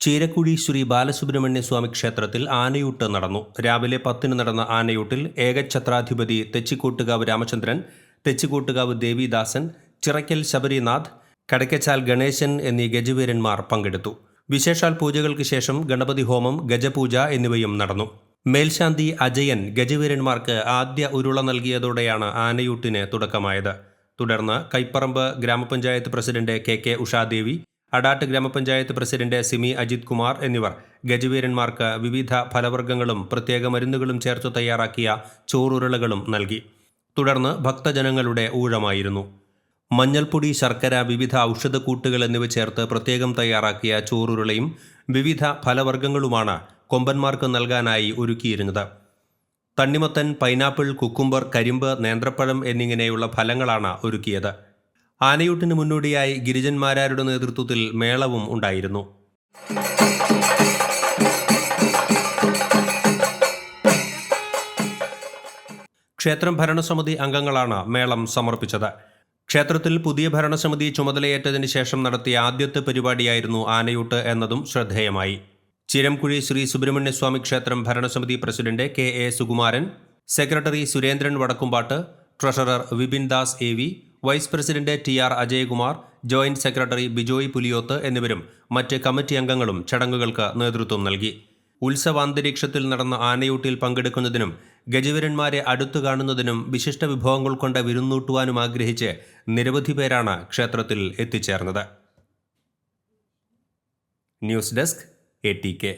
ചീരക്കുഴി ശ്രീ ബാലസുബ്രഹ്മണ്യ സ്വാമി ക്ഷേത്രത്തിൽ ആനയൂട്ട് നടന്നു. രാവിലെ പത്തിന് നടന്ന ആനയൂട്ടിൽ ഏകഛത്രാധിപതി തെച്ചിക്കോട്ടുകാവ് രാമചന്ദ്രൻ തെച്ചിക്കോട്ടുകാവ് ദേവിദാസൻ ചിറയ്ക്കൽ ശബരിനാഥ് കടക്കച്ചാൽ ഗണേശൻ എന്നീ ഗജവീരന്മാർ പങ്കെടുത്തു. വിശേഷാൽ പൂജകൾക്ക് ശേഷം ഗണപതി ഹോമം ഗജപൂജ എന്നിവയും നടന്നു. മേൽശാന്തി അജയൻ ഗജവീരന്മാർക്ക് ആദ്യ ഉരുള നൽകിയതോടെയാണ് ആനയൂട്ടിന് തുടക്കമായത്. തുടർന്ന് കൈപ്പറമ്പ് ഗ്രാമപഞ്ചായത്ത് president K K Ushadevi Adat ഗ്രാമപഞ്ചായത്ത് പ്രസിഡന്റ് സിമി അജിത് കുമാർ എന്നിവർ ഗജവീരന്മാർക്ക് വിവിധ ഫലവർഗങ്ങളും പ്രത്യേക മരുന്നുകളും ചേർത്ത് തയ്യാറാക്കിയ ചോറുരുളകളും നൽകി. തുടർന്ന് ഭക്തജനങ്ങളുടെ ഊഴമായിരുന്നു. മഞ്ഞൾപ്പൊടി ശർക്കര വിവിധ ഔഷധക്കൂട്ടുകൾ എന്നിവ ചേർത്ത് പ്രത്യേകം തയ്യാറാക്കിയ ചോറുരുളയും വിവിധ ഫലവർഗങ്ങളുമാണ് കൊമ്പന്മാർക്ക് നൽകാനായി ഒരുക്കിയിരുന്നത്. തണ്ണിമത്തൻ പൈനാപ്പിൾ കുക്കുംബർ കരിമ്പ് നേന്ത്രപ്പഴം എന്നിങ്ങനെയുള്ള ഫലങ്ങളാണ് ഒരുക്കിയത്. ആനയൂട്ടിന് മുന്നോടിയായി ഗിരിജന്മാരാരുടെ നേതൃത്വത്തിൽ മേളവും ഉണ്ടായിരുന്നു. ക്ഷേത്രം ഭരണസമിതി അംഗങ്ങളാണ് മേളം സമർപ്പിച്ചത്. ക്ഷേത്രത്തിൽ പുതിയ ഭരണസമിതി ചുമതലയേറ്റതിന് ശേഷം നടത്തിയ ആദ്യത്തെ പരിപാടിയായിരുന്നു ആനയൂട്ട് എന്നതും ശ്രദ്ധേയമായി. ചിരംകുഴി ശ്രീ സുബ്രഹ്മണ്യസ്വാമി ക്ഷേത്രം ഭരണസമിതി president K A Sukumaran secretary Surendran Vadakkumpat treasurer Vipin Das A V vice president T R Ajayakumar joint secretary Bijoy Puliyoth എന്നിവരും മറ്റ് കമ്മിറ്റി അംഗങ്ങളും ചടങ്ങുകൾക്ക് നേതൃത്വം നൽകി. ഉത്സവാന്തരീക്ഷത്തിൽ നടന്ന ആനയൂട്ടിൽ പങ്കെടുക്കുന്നതിനും ഗജവീരന്മാരെ അടുത്തു കാണുന്നതിനും വിശിഷ്ട വിഭവങ്ങൾ കൊണ്ട് വിരുന്നൂട്ടുവാനും ആഗ്രഹിച്ച് നിരവധി പേരാണ് ക്ഷേത്രത്തിൽ എത്തിച്ചേർന്നത്. News desk A T K.